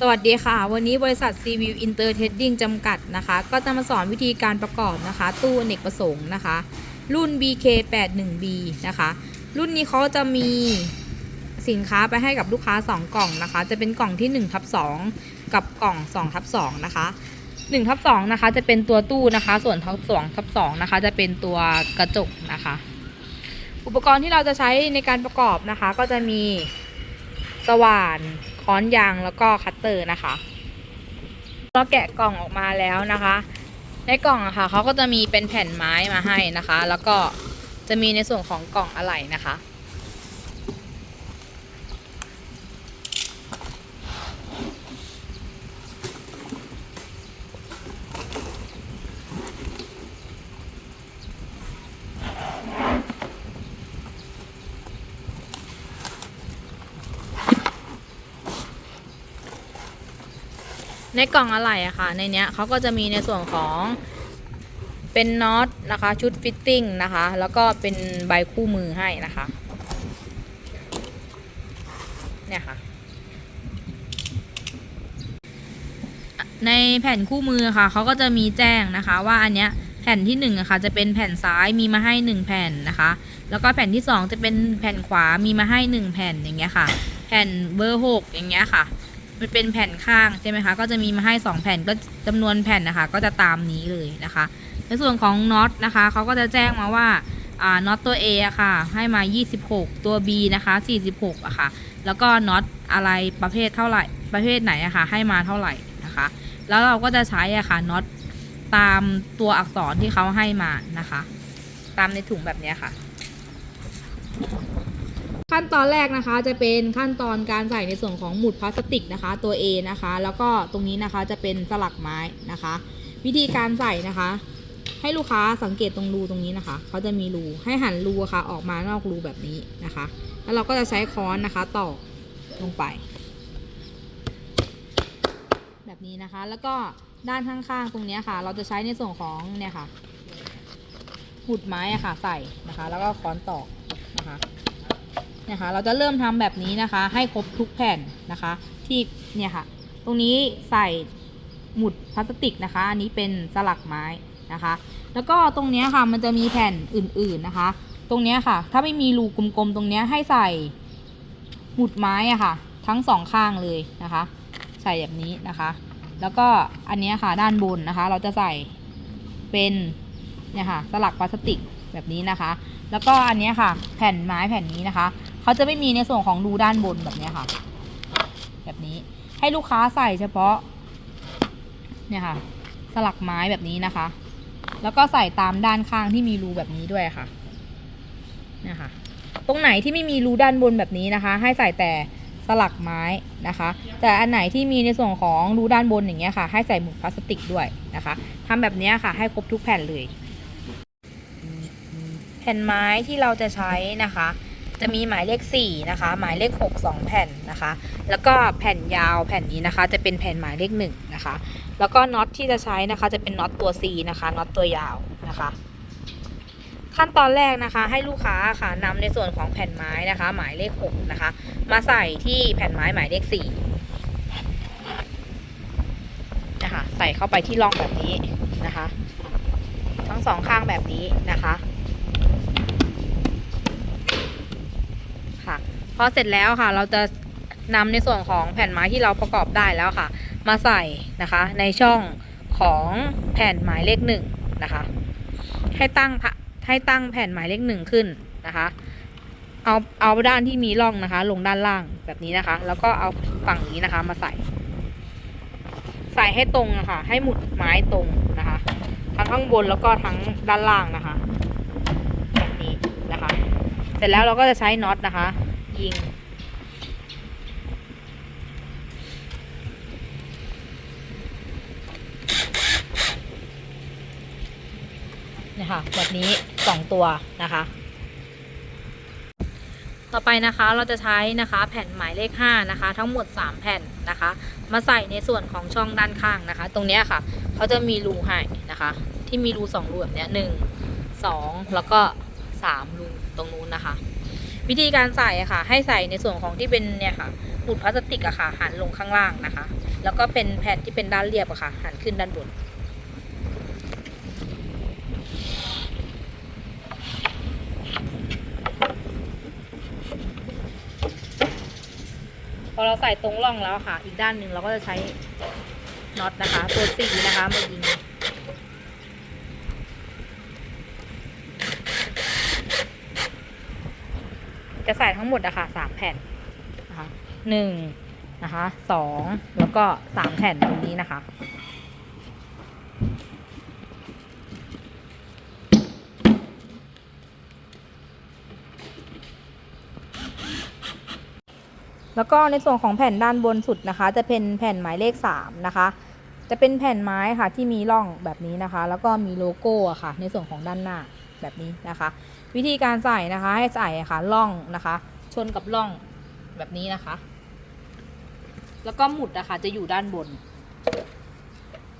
สวัสดีค่ะ วันนี้บริษัท c v i e w Inter Trading จำกัดนะคะ ก็จะมาสอนวิธีการประกอบนะคะ ตู้อเนกประสงค์นะคะ รุ่น BK81B นะคะ รุ่นนี้เขาจะมีสินค้าไปให้กับลูกค้า 2 กล่องนะคะ จะเป็นกล่องที่1ทับ2กับกล่อง2ทับ2นะคะ1ทับ2นะคะ จะเป็นตัวตู้นะคะ ส่วนทับ2ทับ2นะคะ จะเป็นตัวกระจกนะคะ อุปกรณ์ที่เราจะใช้ในการประกอบนะคะ ก็จะมีสว่าน ค้อนยางแล้วก็คัตเตอร์นะคะเราแกะกล่องออกมาแล้วนะคะ ในกล่องอะค่ะเขาก็จะมีเป็นแผ่นไม้มาให้นะคะ แล้วก็จะมีในส่วนของกล่องอะไหล่นะคะ กล่องอะไหล่อะค่ะ ในเนี้ยเขาก็จะมีในส่วนของเป็นน็อตนะคะ ชุดฟิตติ้งนะคะ แล้วก็เป็นใบคู่มือให้นะคะ เนี่ยค่ะ ในแผ่นคู่มือค่ะ เขาก็จะมีแจ้งนะคะว่าอันเนี้ยแผ่นที่หนึ่งอะค่ะจะเป็นแผ่นซ้ายมีมาให้หนึ่งแผ่นนะคะ แล้วก็แผ่นที่สองจะเป็นแผ่นขวามีมาให้หนึ่งแผ่นอย่างเงี้ยค่ะ แผ่นเบอร์หกอย่างเงี้ยค่ะ เป็นแผ่นข้างใช่ไหมคะ ก็จะมีมาให้ 2 แผ่นก็จำนวนแผ่นนะคะ ก็จะตามนี้เลยนะคะ ในส่วนของน็อตนะคะเขาก็จะแจ้งมาว่าน็อตตัว A อะค่ะ ให้มา 26 ตัว B นะคะ 46อะค่ะ แล้วก็น็อตอะไรประเภทเท่าไหร่ประเภทไหนอะค่ะให้มาเท่าไหร่นะคะ แล้วเราก็จะใช้อะค่ะน็อตตามตัวอักษรที่เขาให้มานะคะ ตามในถุงแบบนี้ค่ะ ขั้นตอนแรกนะคะจะเป็นขั้นตอนการใส่ในส่วนของหมุดพลาสติกนะคะ ตัว A นะคะ แล้วก็ตรงนี้นะคะจะเป็นสลักไม้นะคะ วิธีการใส่นะคะ ให้ลูกค้าสังเกตตรงรูตรงนี้นะคะเขาจะมีรูให้หันรูะค่ะออกมานอกรูแบบนี้นะคะ แล้วเราก็จะใช้ค้อนนะคะตอกลงไป แบบนี้นะคะแล้วก็ด้านข้างๆตรงนี้ค่ะ เราจะใช้ในส่วนของเนี่ยค่ะหมุดไม้อะค่ะใส่นะคะ แล้วก็ค้อนตอกนะคะ นะคะ เราจะเริ่มทำแบบนี้นะคะ ให้ครบทุกแผ่นนะคะ ที่เนี่ยค่ะ ตรงนี้ใส่หมุดพลาสติกนะคะ อันนี้เป็นสลักไม้นะคะ แล้วก็ตรงเนี้ยค่ะมันจะมีแผ่นอื่นๆนะคะ ตรงเนี้ยค่ะ ถ้าไม่มีรูกลมๆตรงเนี้ยให้ใส่หมุดไม้อะค่ะ ทั้งสองข้างเลยนะคะ ใส่แบบนี้นะคะ แล้วก็อันเนี้ยค่ะด้านบนนะคะ เราจะใส่เป็นเนี่ยค่ะสลักพลาสติกแบบนี้นะคะ แล้วก็อันเนี้ยค่ะ แผ่นไม้แผ่นนี้นะคะ เขาจะไม่มีในส่วนของรูด้านบนแบบนี้ค่ะ แบบนี้ให้ลูกค้าใส่เฉพาะ เนี่ยค่ะ สลักไม้แบบนี้นะคะ แล้วก็ใส่ตามด้านข้างที่มีรูแบบนี้ด้วยค่ะเนี่ยค่ะ ตรงไหนที่ไม่มีรูด้านบนแบบนี้นะคะ ให้ใส่แต่สลักไม้นะคะ แต่อันไหนที่มีในส่วนของรูด้านบนอย่างเงี้ยค่ะ ให้ใส่หมุดพลาสติกด้วยนะคะทำแบบนี้ค่ะ ให้ครบทุกแผ่นเลย แผ่นไม้ที่เราจะใช้นะคะ จะมีหมายเลข 4 นะคะ หมายเลข 6 2 แผ่นนะคะ แล้วก็แผ่นยาวแผ่นนี้นะคะ จะเป็นแผ่นหมายเลข1นะคะ แล้วก็น็อตที่จะใช้นะคะ จะเป็นน็อตตัว C นะคะน็อตตัวยาวนะคะขั้นตอนแรกนะคะ ให้ลูกค้าค่ะนำในส่วนของแผ่นไม้นะคะ หมายเลข 6 นะคะ มาใส่ที่แผ่นไม้หมายเลข4นะคะใส่เข้าไปที่ร่องแบบนี้นะคะ ทั้งสองข้างแบบนี้นะคะ พอเสร็จแล้วค่ะ เราจะนำในส่วนของแผ่นไม้ที่เราประกอบได้แล้วค่ะ มาใส่นะคะ ในช่องของแผ่นหมายเลขหนึ่งนะคะ ให้ตั้งให้ตั้งแผ่นหมายเลขหนึ่งขึ้นนะคะ เอาเอาด้านที่มีร่องนะคะ ลงด้านล่างแบบนี้นะคะ แล้วก็เอาฝั่งนี้นะคะ มาใส่ ใส่ให้ตรงนะคะ ให้หมุดไม้ตรงนะคะ ทั้งข้างบนแล้วก็ทั้งด้านล่างนะคะแบบนี้นะคะ เสร็จแล้วเราก็จะใช้น็อตนะคะ ยิงเนี่ยค่ะแบบนี้สองตัวนะคะ ต่อไปนะคะเราจะใช้นะคะแผ่นหมายเลข5นะคะ ทั้งหมด 3 แผ่นนะคะ มาใส่ในส่วนของช่องด้านข้างนะคะ ตรงนี้ค่ะเขาจะมีรูให้นะคะ ที่มีรูสองรูแบบนี้หนึ่งสองแล้วก็สามรูตรงนู้นนะคะ วิธีการใส่อะค่ะ ให้ใส่ในส่วนของที่เป็นเนี่ยค่ะหมุดพลาสติกอะค่ะ หันลงข้างล่างนะคะ แล้วก็เป็นแผ่นที่เป็นด้านเรียบอะค่ะ หันขึ้นด้านบน พอเราใส่ตรงร่องแล้วค่ะ อีกด้านหนึ่งเราก็จะใช้น็อตนะคะ ตัวสีนะคะมายิง จะใส่ทั้งหมดอะค่ะสามแผ่นนะคะหนึ่งนะคะสองแล้วก็สามแผ่นตรงนี้นะคะ แล้วก็ในส่วนของแผ่นด้านบนสุดนะคะ จะเป็นแผ่นหมายเลข 3 นะคะ จะเป็นแผ่นไม้ค่ะที่มีร่องแบบนี้นะคะ แล้วก็มีโลโก้ค่ะ ในส่วนของด้านหน้า แบบนี้นะคะ วิธีการใส่นะคะ ให้ใส่ะค่ะล่องนะคะ ชนกับล่องแบบนี้นะคะ แล้วก็หมุดนะคะจะอยู่ด้านบน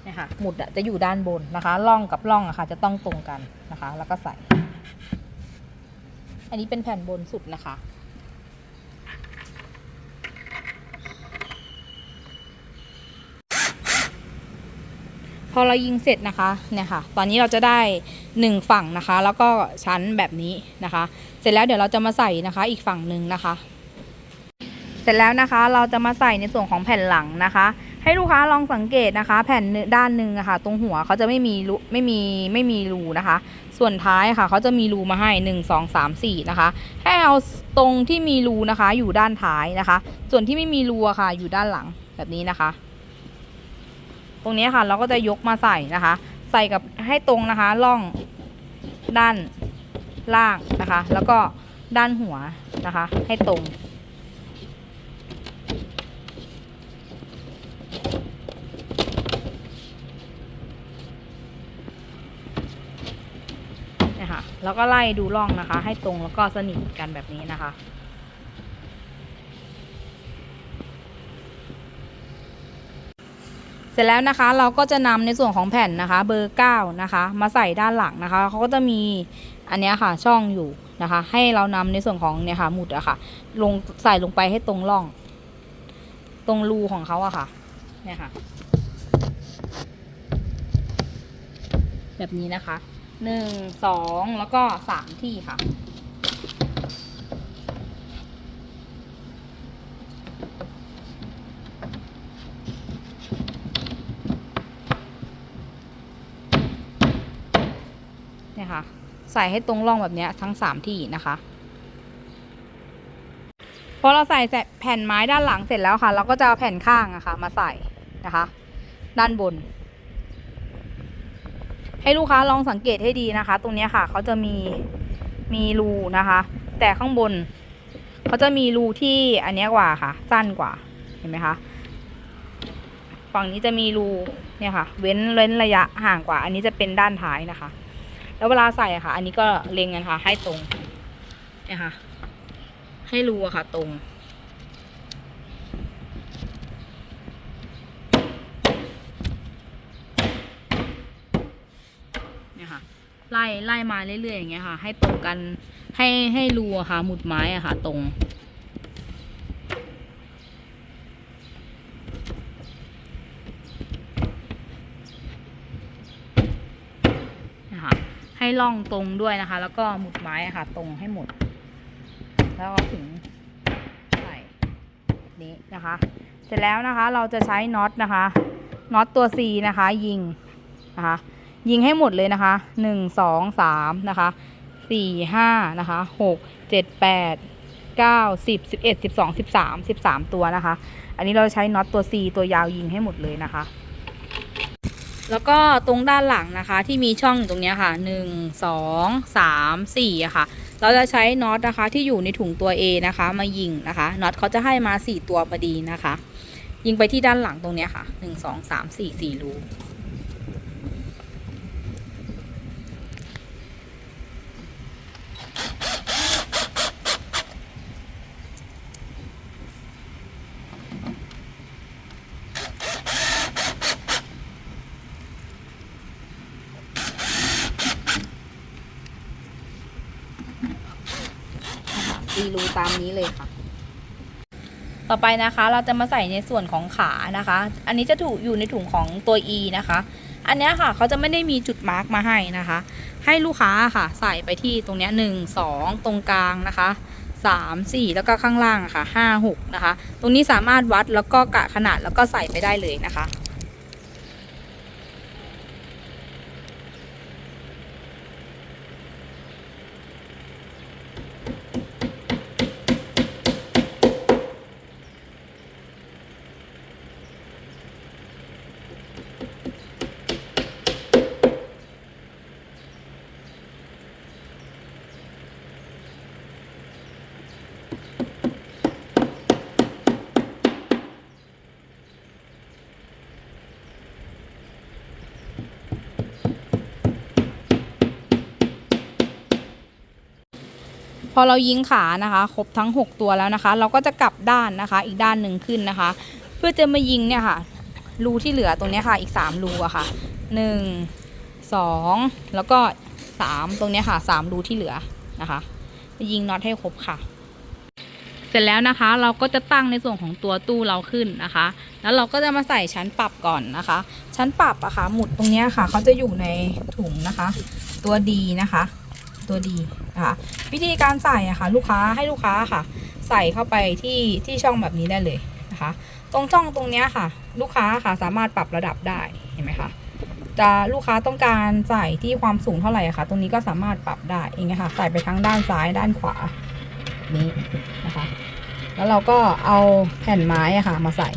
นี่ค่ะหมุดจะอยู่ด้านบนนะคะล่องกับล่องอะค่ะจะต้องตรงกันนะคะ แล้วก็ใส่ อันนี้เป็นแผ่นบนสุดนะคะ พอเรายิงเสร็จนะคะเนี่ยค่ะ ตอนนี้เราจะได้หนึ่งฝั่งนะคะ แล้วก็ชั้นแบบนี้นะคะ เสร็จแล้วเดี๋ยวเราจะมาใส่นะคะ อีกฝั่งหนึ่งนะคะ เสร็จแล้วนะคะเราจะมาใส่ในส่วนของแผ่นหลังนะคะ ให้ลูกค้าลองสังเกตนะคะ แผ่นด้านหนึ่งอะค่ะ ตรงหัวเขาจะไม่มีรูไม่มีไม่มีรูนะคะ ส่วนท้ายค่ะเขาจะมีรูมาให้หนึ่งสองสามสี่นะคะให้เอาตรงที่มีรูนะคะ อยู่ด้านท้ายนะคะ ส่วนที่ไม่มีรูอะค่ะ อยู่ด้านหลังแบบนี้นะคะ ตรงนี้ค่ะ เราก็จะยกมาใส่นะคะ ใส่กับให้ตรงนะคะร่องด้านล่างนะคะ แล้วก็ด้านหัวนะคะ ให้ตรงเนี่ยค่ะแล้วก็ไล่ดูร่องนะคะ ให้ตรงแล้วก็สนิทกันแบบนี้นะคะ เสร็จแล้วนะคะเราก็จะนำในส่วนของแผ่นนะคะเบอร์9นะคะมาใส่ด้านหลังนะคะเขาก็จะมีอันนี้ค่ะช่องอยู่นะคะ ให้เรานำในส่วนของเนี่ยค่ะหมุดอะค่ะ ลงใส่ลงไปให้ตรงร่อง ตรงรูของเขาอะค่ะเนี่ยค่ะ แบบนี้นะคะหนึ่งสองแล้วก็สามที่ค่ะ เนี่ยค่ะ ใส่ให้ตรงร่องแบบนี้ทั้งสามที่นะคะพอเราใส่แผ่นไม้ด้านหลังเสร็จแล้วค่ะ เราก็จะเอาแผ่นข้างอะค่ะ มาใส่นะคะ ด้านบน ให้ลูกค้าลองสังเกตให้ดีนะคะ ตรงนี้ค่ะเขาจะมีมีรูนะคะ แต่ข้างบนเขาจะมีรูที่อันนี้กว่าค่ะ สั้นกว่าเห็นไหมคะฝั่งนี้จะมีรูเนี่ยค่ะ เว้นเว้นระยะห่างกว่า อันนี้จะเป็นด้านท้ายนะคะ แล้วเวลาใส่อะค่ะ อันนี้ก็เล็งกันค่ะ ให้ตรงเนี่ยค่ะ ให้รูอะค่ะ ตรงเนี่ยค่ะ ไล่ไล่มาเรื่อยๆอย่างเงี้ยค่ะ ให้ตรงกันให้ให้รูอะค่ะ หมุดไม้อะค่ะ ตรง นะคะ ให้ล่องตรงด้วยนะคะ แล้วก็หมุดไม้ค่ะ ตรงให้หมด แล้วก็ถึงใส่นี้นะคะ เสร็จแล้วนะคะ เราจะใช้น็อตนะคะน็อตตัว C นะคะ ยิงนะคะยิงให้หมดเลยนะคะหนึ่งสองสามนะคะสี่ห้านะคะหกเจ็ดแปดเก้าสิบสิบเอ็ดสิบสองสิบสามสิบสามตัวนะคะ อันนี้เราใช้น็อตตัว C ตัวยาวยิงให้หมดเลยนะคะ แล้วก็ตรงด้านหลังนะคะที่มีช่องอยู่ตรงนี้ค่ะหนึ่งสองสามสี่ค่ะ เราจะใช้น็อตนะคะที่อยู่ในถุงตัว A นะคะมายิงนะคะน็อตเขาจะให้มาสี่ตัวพอดีนะคะ ยิงไปที่ด้านหลังตรงนี้ค่ะหนึ่งสองสามสี่สี่รู ตามนี้เลยค่ะ ต่อไปนะคะเราจะมาใส่ในส่วนของขานะคะ อันนี้จะถูกอยู่ในถุงของตัว E นะคะ อันนี้ค่ะเขาจะไม่ได้มีจุดมาร์กมาให้นะคะ ให้ลูกค้าค่ะใส่ไปที่ตรงนี้หนึ่งสองตรงกลางนะคะสามสี่แล้วก็ข้างล่างะค่ะห้าหกนะคะ ตรงนี้สามารถวัดแล้วก็กะขนาดแล้วก็ใส่ไปได้เลยนะคะ พอเรายิงขานะคะ ครบทั้ง 6 ตัวแล้วนะคะ เราก็จะกลับด้านนะคะ อีกด้านหนึ่งขึ้นนะคะ เพื่อจะมายิงเนี่ยค่ะ รูที่เหลือตรงนี้ค่ะ อีก 3 รูอะค่ะ 1 2 แล้วก็ 3 ตรงนี้ค่ะ 3 รูที่เหลือนะคะยิงน็อตให้ครบค่ะ สร็จแล้วนะคะ เราก็จะตั้งในส่วนของตัวตู้เราขึ้นนะคะ แล้วเราก็จะมาใส่ชั้นปรับก่อนนะคะ ชั้นปรับอะค่ะหมุดตรงนี้ค่ะเขาจะอยู่ในถุงนะคะ ตัวดีนะคะ ตัวดีนะคะวิธีการใส่อะค่ะลูกค้าให้ลูกค้าค่ะ ใส่เข้าไปที่ที่ช่องแบบนี้ได้เลยนะคะ ตรงช่องตรงนี้ค่ะ ลูกค้าค่ะสามารถปรับระดับได้เห็นไหมคะจะลูกค้าต้องการใส่ที่ความสูงเท่าไหร่อะค่ะตรงนี้ก็สามารถปรับได้เองค่ะใส่ไปทั้งด้านซ้ายด้านขวา นี้นะคะ แล้วเราก็เอาแผ่นไม้อะค่ะมาใส่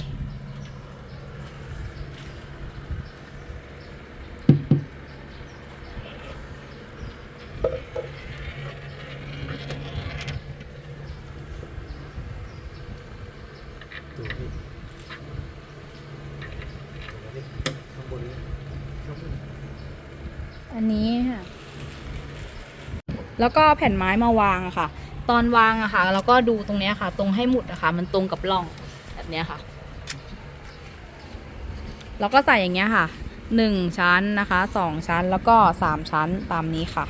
ดูนี่ข้างบนนี้ข้างบนอันนี้ค่ะ แล้วก็แผ่นไม้มาวางอะค่ะ ตอนวางอะค่ะเราก็ดูตรงเนี้ยค่ะ ตรงให้หมุดอะค่ะ มันตรงกับร่องแบบเนี้ยค่ะเราก็ใส่อย่างเงี้ยค่ะหนึ่งชั้นนะคะสองชั้นแล้วก็สามชั้นตามนี้ค่ะ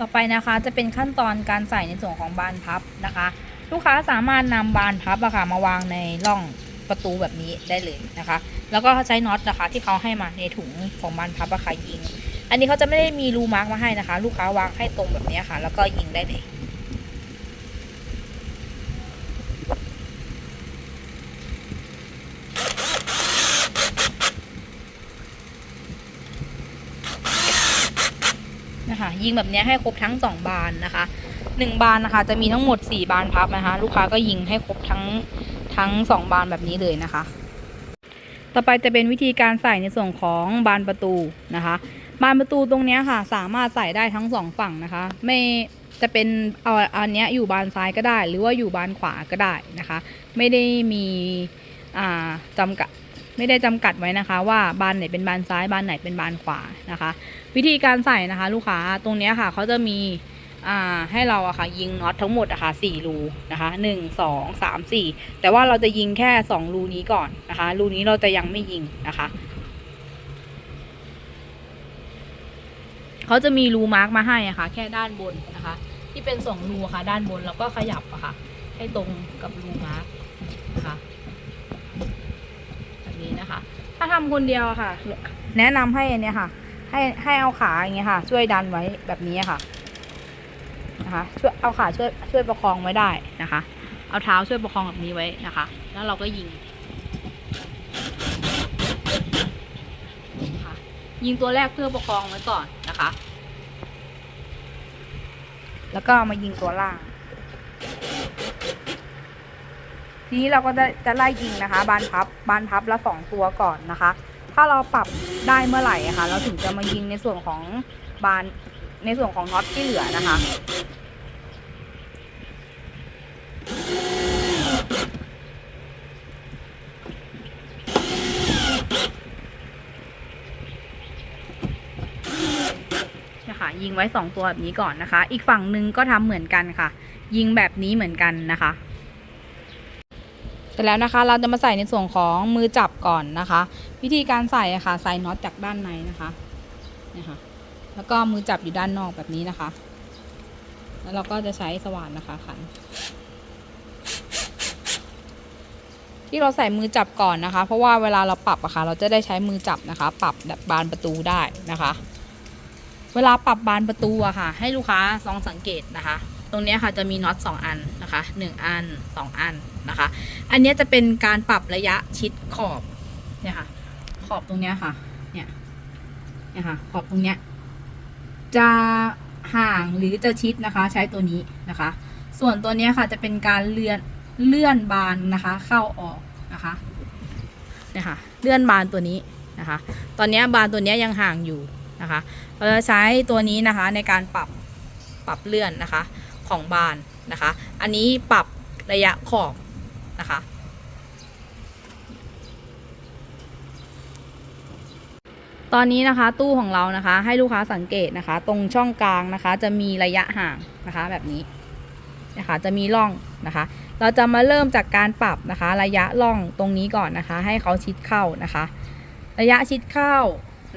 ต่อไปนะคะจะเป็นขั้นตอนการใส่ในส่วนของบานพับนะคะ ลูกค้าสามารถนำบานพับอะค่ะมาวางในร่องประตูแบบนี้ได้เลยนะคะ แล้วก็ใช้น็อตนะคะที่เขาให้มาในถุงของบานพับอะค่ะยิง อันนี้เขาจะไม่ได้มีรูมาร์กมาให้นะคะ ลูกค้าวางให้ตรงแบบนี้ค่ะ แล้วก็ยิงได้เลยนะคะยิงแบบนี้ให้ครบทั้งสองบานนะคะ หนึ่งบานนะคะ จะมีทั้งหมดสี่บานพับนะคะ ลูกค้าก็ยิงให้ครบทั้งทั้งสองบานแบบนี้เลยนะคะ ต่อไปจะเป็นวิธีการใส่ในส่วนของบานประตูนะคะ บานประตูตรงนี้ค่ะ สามารถใส่ได้ทั้งสองฝั่งนะคะ ไม่จะเป็นเอาอันนี้อยู่บานซ้ายก็ได้ หรือว่าอยู่บานขวาก็ได้นะคะ ไม่ได้มีอ่าจำกัดไม่ได้จำกัดไว้นะคะว่าบานไหนเป็นบานซ้ายบานไหนเป็นบานขวานะคะ วิธีการใส่นะคะ ลูกค้าตรงนี้ค่ะเขาจะมี อ่าให้เราอะค่ะยิงน็อตทั้งหมดอะค่ะสี่รูนะคะหนึ่งสองสามสี่แต่ว่าเราจะยิงแค่สองรูนี้ก่อนนะคะรูนี้เราจะยังไม่ยิงนะคะเขาจะมีรูมาร์กมาให้อะค่ะ แค่ด้านบนนะคะ ที่เป็นสองรูะค่ะ ด้านบนแล้วก็ขยับอะค่ะ ให้ตรงกับรูมาร์กนะคะแบบนี้นะคะ ถ้าทำคนเดียวอะค่ะ แนะนำให้อันเนี้ยค่ะ ให้ให้เอาขาอย่างเงี้ยค่ะ ช่วยดันไว้แบบนี้ค่ะ นะคะ ช่วยเอาขาช่วยช่วยประคองไว้ได้นะคะ เอาเท้าช่วยประคองแบบนี้ไว้นะคะ แล้วเราก็ยิงยิงตัวแรกเพื่อประคองไว้ก่อนนะคะ แล้วก็มายิงตัวล่าง ทีนี้เราก็จะจะไล่ยิงนะคะ บานพับบานพับละสองตัวก่อนนะคะ ถ้าเราปรับได้เมื่อไหร่อะคะเราถึงจะมายิงในส่วนของบาน ในส่วนของน็อตที่เหลือนะคะนะคะยิงไว้สองตัวแบบนี้ก่อนนะคะ อีกฝั่งหนึ่งก็ทำเหมือนกันค่ะ ยิงแบบนี้เหมือนกันนะคะ เสร็จแล้วนะคะ เราจะมาใส่ในส่วนของมือจับก่อนนะคะ วิธีการใส่ะค่ะใส่น็อตจากด้านในนะคะเนี่ยค่ะ แล้วก็มือจับอยู่ด้านนอกแบบนี้นะคะ แล้วเราก็จะใช้สว่านนะคะขัน ที่เราใส่มือจับก่อนนะคะ เพราะว่าเวลาเราปรับอะค่ะ เราจะได้ใช้มือจับนะคะ ปรับแบบบานประตูได้นะคะ เวลาปรับบานประตูอะค่ะ ให้ลูกค้าลองสังเกตนะคะ ตรงนี้ค่ะจะมีน็อตสองอันนะคะหนึ่งอันสองอันนะคะ อันนี้จะเป็นการปรับระยะชิดขอบเนี่ยค่ะ ขอบตรงนี้ค่ะ เนี่ย เนี่ยค่ะ ขอบตรงเนี้ย จะห่างหรือจะชิดนะคะ ใช้ตัวนี้นะคะ ส่วนตัวนี้ค่ะจะเป็นการเลื่อนเลื่อนบานนะคะ เข้าออกนะคะเนี่ยค่ะเลื่อนบานตัวนี้นะคะ ตอนนี้บานตัวนี้ยังห่างอยู่นะคะเราจะใช้ตัวนี้นะคะในการปรับปรับเลื่อนนะคะของบานนะคะ อันนี้ปรับระยะขอบนะคะ ตอนนี้นะคะตู้ของเรานะคะให้ลูกค้าสังเกตนะคะ ตรงช่องกลางนะคะ จะมีระยะห่างนะคะ แบบนี้นะคะจะมีร่องนะคะ เราจะมาเริ่มจากการปรับนะคะ ระยะร่องตรงนี้ก่อนนะคะ ให้เขาชิดเข้านะคะ ระยะชิดเข้า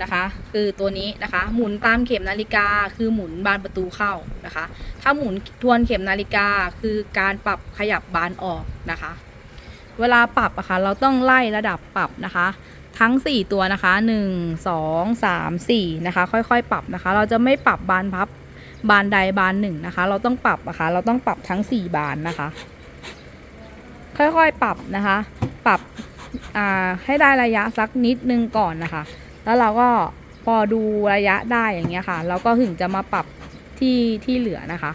นะคะ คือตัวนี้นะคะ หมุนตามเข็มนาฬิกา คือหมุนบานประตูเข้านะคะ ถ้าหมุนทวนเข็มนาฬิกาคือการปรับขยับบานออกนะคะ เวลาปรับอะคะ่ะเราต้องไล่ระดับปรับนะคะ ทั้ง 4 ตัวนะคะ 1 2 3 4 นะคะ ค่อยๆ ปรับนะคะ เราจะไม่ปรับบานพับบานใดบานหนึ่งนะคะ เราต้องปรับอะคะ เราต้องปรับทั้ง 4 บานนะคะ ค่อยๆ ปรับนะคะ ปรับอ่าให้ได้ระยะสักนิดนึงก่อนนะคะ แล้วเราก็พอดูระยะได้อย่างเงี้ยค่ะ เราก็ถึงจะมาปรับที่ที่เหลือนะคะ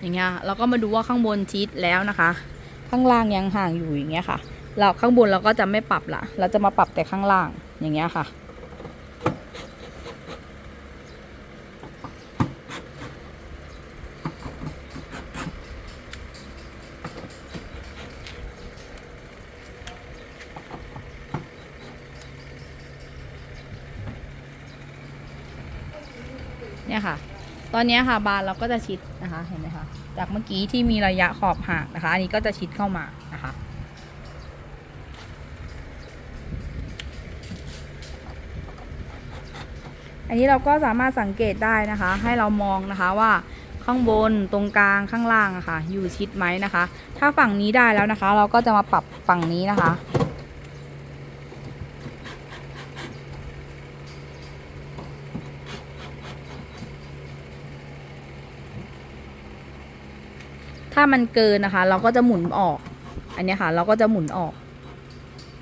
อย่างเงี้ย เราก็มาดูว่าข้างบนชิดแล้วนะคะ ข้างล่างยังห่างอยู่อย่างเงี้ยค่ะ เราข้างบนเราก็จะไม่ปรับละเราจะมาปรับแต่ข้างล่างอย่างเงี้ยค่ะ เนี่ยค่ะ ตอนนี้ค่ะบานเราก็จะชิดนะคะเห็นไหมคะ จากเมื่อกี้ที่มีระยะขอบห่างนะคะ อันนี้ก็จะชิดเข้ามานะคะ อันนี้เราก็สามารถสังเกตได้นะคะ ให้เรามองนะคะว่าข้างบนตรงกลางข้างล่างอะคะ่ะ อยู่ชิดไหมนะคะ ถ้าฝั่งนี้ได้แล้วนะคะ เราก็จะมาปรับฝั่งนี้นะคะ ถ้ามันเกินนะคะ เราก็จะหมุนออก อันนี้ค่ะ เราก็จะหมุนออก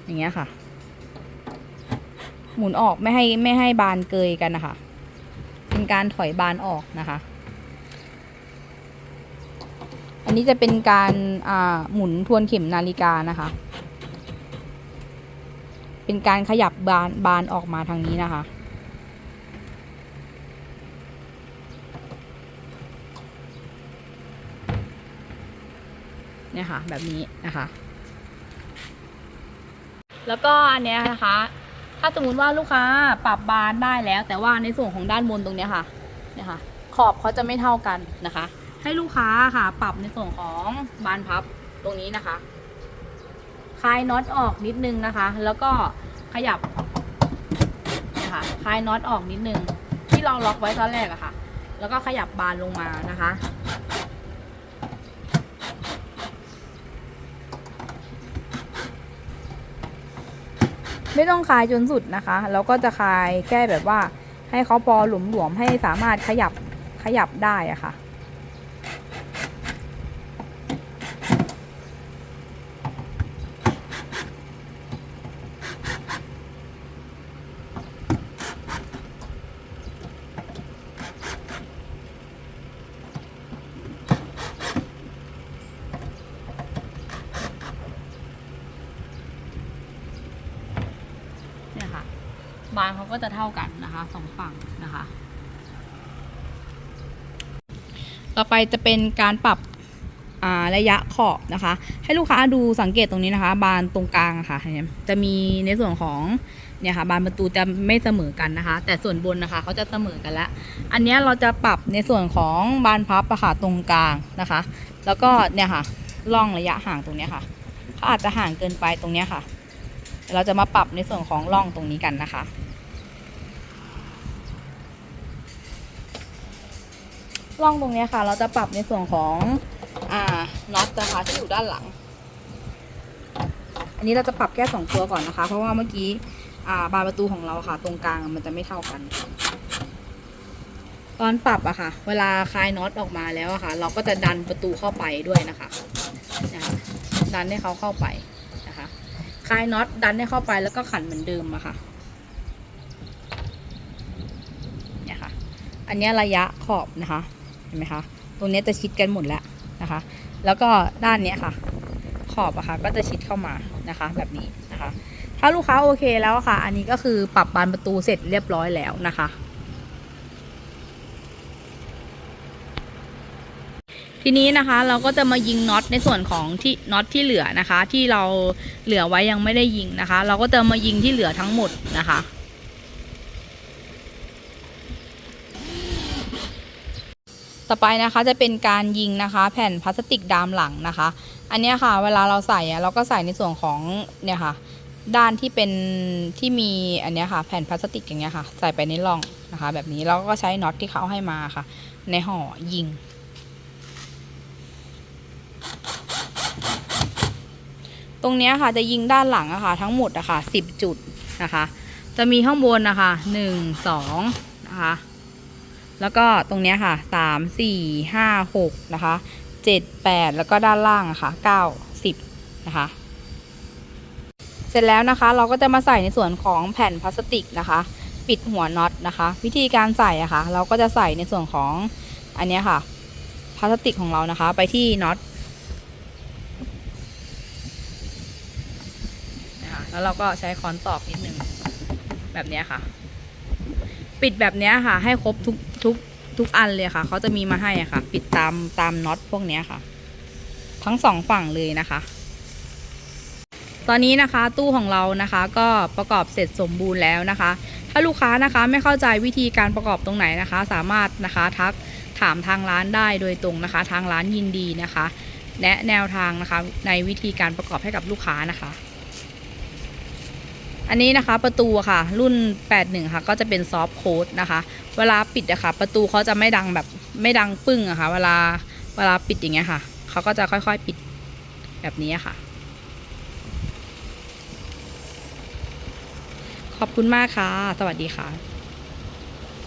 อย่างเงี้ยค่ะ หมุนออกไม่ให้ไม่ให้บานเกยกันนะคะ เป็นการถอยบานออกนะคะ อันนี้จะเป็นการหมุนทวนเข็มนาฬิกานะคะ เป็นการขยับบานบานออกมาทางนี้นะคะเนี่ยค่ะแบบนี้นะคะ แล้วก็อันเนี้ยนะคะ ถ้าสมมติว่าลูกค้าปรับบานได้แล้ว แต่ว่าในส่วนของด้านบนตรงเนี้ยค่ะเนี่ยค่ะขอบเขาจะไม่เท่ากันนะคะ ให้ลูกค้าค่ะ ปรับในส่วนของบานพับตรงนี้นะคะคลายน็อตออกนิดนึงนะคะ แล้วก็ขยับนี่ยค่ะคลายน็อตออกนิดนึง ที่เราล็อกไว้ตอนแรกอะค่ะ แล้วก็ขยับบานลงมานะคะ ไม่ต้องคลายจนสุดนะคะ แล้วก็จะคลายแค่แบบว่าให้เขาพอหลวมให้สามารถขยับขยับได้อะค่ะนี่ยค่ะ บานเขาก็จะเท่ากันนะคะสองฝั่งนะคะ ต่อไปจะเป็นการปรับระยะขอบนะคะ ให้ลูกค้าดูสังเกตตรงนี้นะคะ บานตรงกลางะค่ะ จะมีในส่วนของเนี่ยค่ะบานประตูจะไม่เสมอกันนะคะ แต่ส่วนบนนะคะเขาจะเสมอกันแล้วอันเนี้ยเราจะปรับในส่วนของบานพับอะค่ะตรงกลางนะคะ แล้วก็เนี่ยค่ะล่องระยะห่างตรงนี้ค่ะเขาอาจจะห่างเกินไปตรงนี้ค่ะ เราจะมาปรับในส่วนของล่องตรงนี้กันนะคะ ล่องตรงนี้ค่ะ เราจะปรับในส่วนของอ่าน็อตนะคะที่อยู่ด้านหลัง อันนี้เราจะปรับแค่สองตัวก่อนนะคะ เพราะว่าเมื่อกี้อ่าบานประตูของเราค่ะ ตรงกลางมันจะไม่เท่ากัน ตอนปรับอะค่ะ เวลาคลายน็อตออกมาแล้วอะค่ะ เราก็จะดันประตูเข้าไปด้วยนะคะนะคะดันให้เขาเข้าไปนะคะคลายน็อตดันให้เข้าไปแล้วก็ขันเหมือนเดิมอะค่ะเนี่ยค่ะอันนี้ระยะขอบนะคะ เห็นไหมคะตรงนี้จะชิดกันหมดแล้วนะคะ แล้วก็ด้านเนี้ยค่ะ ขอบอะค่ะก็จะชิดเข้ามานะคะ แบบนี้นะคะ ถ้าลูกค้าโอเคแล้วค่ะ อันนี้ก็คือปรับบานประตูเสร็จเรียบร้อยแล้วนะคะ ทีนี้นะคะเราก็จะมายิงน็อตในส่วนของที่น็อตที่เหลือนะคะ ที่เราเหลือไว้ยังไม่ได้ยิงนะคะ เราก็จะมายิงที่เหลือทั้งหมดนะคะ ต่อไปนะคะจะเป็นการยิงนะคะ แผ่นพลาสติกดามหลังนะคะ อันนี้ค่ะ เวลาเราใส่อะเราก็ใส่ในส่วนของเนี่ยค่ะ ด้านที่เป็นที่มีอันนี้ค่ะ แผ่นพลาสติกอย่างเงี้ยค่ะ ใส่ไปในร่องนะคะ แบบนี้เราก็ใช้น็อตที่เขาให้มาค่ะ ในห่อยิง ตรงนี้ค่ะจะยิงด้านหลังอะค่ะ ทั้งหมดอะค่ะสิบจุดนะคะ จะมีข้างบนนะคะหนึ่งสองนะคะ แล้วก็ตรงเนี้ยค่ะสามสี่ห้าหกนะคะเจ็ดแปดแล้วก็ด้านล่างะค่ะเก้าสิบนะคะ เสร็จแล้วนะคะเราก็จะมาใส่ในส่วนของแผ่นพลาสติกนะคะ ปิดหัวน็อตนะคะ วิธีการใส่อะค่ะ เราก็จะใส่ในส่วนของอันนี้ค่ะพลาสติกของเรานะคะ ไปที่น็อตนะคะแล้วเราก็ใช้ค้อนตอกนิดนึงแบบนี้ค่ะ ปิดแบบนี้ค่ะ ให้ครบทุก ทุกทุกอันเลยค่ะ เขาจะมีมาให้ค่ะ ปิดตามตามน็อตพวกนี้ค่ะ ทั้งสองฝั่งเลยนะคะ ตอนนี้นะคะตู้ของเรานะคะก็ประกอบเสร็จสมบูรณ์แล้วนะคะ ถ้าลูกค้านะคะไม่เข้าใจวิธีการประกอบตรงไหนนะคะ สามารถนะคะทักถามทางร้านได้โดยตรงนะคะ ทางร้านยินดีนะคะ แนะแนวทางนะคะในวิธีการประกอบให้กับลูกค้านะคะ อันนี้นะคะประตูค่ะ รุ่น 81 ค่ะ ก็จะเป็นซอฟต์โค้ดนะคะ เวลาปิดอะค่ะ ประตูเขาจะไม่ดังแบบไม่ดังปึ้งอะค่ะ เวลาเวลาปิดอย่างเงี้ยค่ะเขาก็จะค่อยๆปิดแบบนี้ค่ะ ขอบคุณมากค่ะ สวัสดีค่ะ